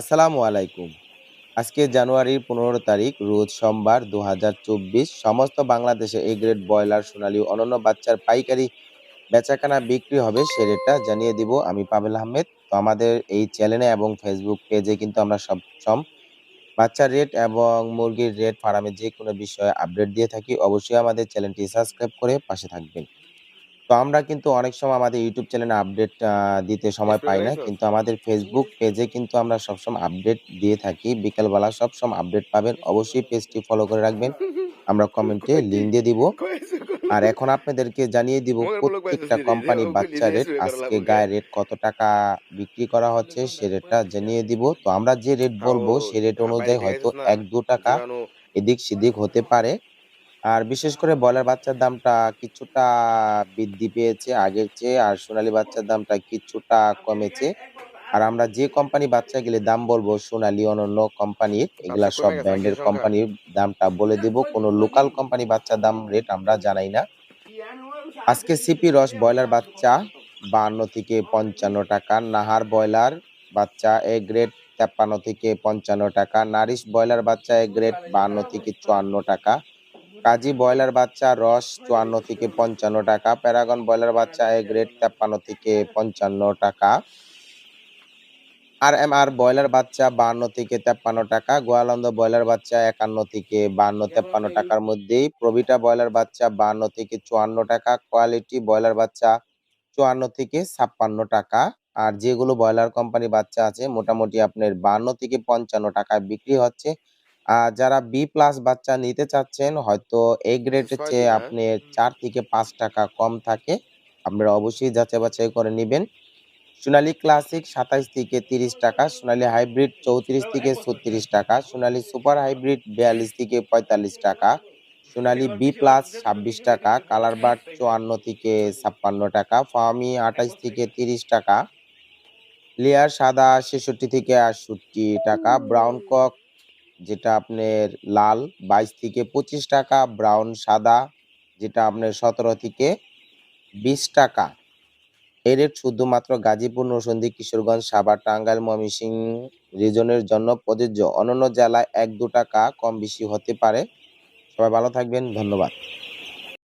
আসসালামু আলাইকুম। আজকে জানুয়ারির পনেরো তারিখ, রোজ সোমবার দু হাজার চব্বিশ, সমস্ত বাংলাদেশে এ গ্রেড ব্রয়লার, সোনালী ও অন্যান্য বাচ্চার পাইকারি বেচাকেনা বিক্রি হবে সে রেটটা জানিয়ে দিব আমি পাবেল আহমেদ। তো আমাদের এই চ্যানেলে এবং ফেসবুক পেজে কিন্তু আমরা সব সব বাচ্চার রেট এবং মুরগির রেট ফার্মের যে কোনো বিষয়ে আপডেট দিয়ে থাকি, অবশ্যই আমাদের চ্যানেলটি সাবস্ক্রাইব করে পাশে থাকবেন। তো আমরা কিন্তু অনেক সময় আমাদের ইউটিউব চ্যানেলে আপডেট দিতে সময় পাই না। কিন্তু আমাদের ফেসবুক পেজে কিন্তু আমরা সবসময় আপডেট দিয়ে থাকি। বিকেলবেলা সবসময় আপডেট পাবেন। অবশ্যই পেজটি ফলো করে রাখবেন। আমরা কমেন্টে লিঙ্ক দিয়ে দিব। আর এখন আপনাদেরকে জানিয়ে দিব প্রত্যেকটা কোম্পানি বাচ্চা রেট আজকে গায়ে রেট কত টাকা বিক্রি করা হচ্ছে সে রেটটা জানিয়ে দিব। তো আমরা যে রেট বলব সে রেট অনুযায়ী হয়তো এক দু টাকা এদিক সেদিক হতে পারে। আর বিশেষ করে ব্রয়লার বাচ্চার দামটা কিছুটা বৃদ্ধি পেয়েছে আগের চেয়ে আর সোনালী বাচ্চার দামটা কিছুটা কমেছে। আর আমরা যে কোম্পানি বাচ্চা গেলে দাম বলব সোনালি অনন্য কোম্পানির এগুলা সব ব্র্যান্ডের কোম্পানির দামটা বলে দেব। কোনো লোকাল কোম্পানি বাচ্চার দাম রেট আমরা জানাই না। আজকে সিপি রস ব্রয়লার বাচ্চা বাহান্ন থেকে পঞ্চান্ন টাকা নাহার ব্রয়লার বাচ্চা এ গ্রেড তেপ্পান্ন থেকে পঞ্চান্ন টাকা নারিশ ব্রয়লার বাচ্চা এ গ্রেড বাহান্ন থেকে চুয়ান্ন টাকা কাজী ব্রয়লার বাচ্চা রস চুয়ান্ন থেকে পঞ্চান্ন টাকা, প্যারাগন ব্রয়লার বাচ্চা এ গ্রেড তেপ্পান্ন থেকে পঞ্চান্ন টাকা, আর এম আর ব্রয়লার বাচ্চা বাহান্ন থেকে তেপ্পান্ন টাকা, গোয়ালন্দ ব্রয়লার বাচ্চা একান্ন থেকে বাহান্ন তেপ্পান্ন টাকার মধ্যেই প্রবিটা ব্রয়লার বাচ্চা বাহান্ন থেকে চুয়ান্ন টাকা, কোয়ালিটি ব্রয়লার বাচ্চা চুয়ান্ন থেকে ছাপ্পান্ন টাকা, আর যেগুলো ব্রয়লার কোম্পানি বাচ্চা আছে, মোটামুটি আপনার বাহান্ন থেকে পঞ্চান্ন টাকায় বিক্রি হচ্ছে। যারা বি প্লাস বাচ্চা নিতে চাচ্ছেন হয়তো এ গ্রেডের চেয়ে আপনি চার থেকে পাঁচ টাকা কম থাকে। আপনারা অবশ্যই যাচাই বাছাই করে নেবেন। সোনালী ক্লাসিক সাতাইশ থেকে তিরিশ টাকা সোনালী হাইব্রিড চৌত্রিশ থেকে ছত্রিশ টাকা? সোনালি সুপার হাইব্রিড বিয়াল্লিশ থেকে পঁয়তাল্লিশ টাকা সোনালি বি প্লাস ছাব্বিশ টাকা কালার বার্ড চুয়ান্ন থেকে ছাপ্পান্ন টাকা ফার্মি আঠাইশ থেকে তিরিশ টাকা লেয়ার সাদা ছেষট্টি থেকে আটষট্টি টাকা ব্রাউন কক যেটা আপনার লাল, বাইশ থেকে পঁচিশ টাকা, ব্রাউন, সাদা, যেটা আপনার সতেরো থেকে বিশ টাকা। এই রেট শুধুমাত্র গাজীপুর নরসন্দী কিশোরগঞ্জ, সাভার, টাঙ্গাইল ময়মনসিং রিজনের জন্য প্রযোজ্য। অন্যান্য জেলায় এক দু টাকা কম বেশি হতে পারে। সবাই ভালো থাকবেন। ধন্যবাদ।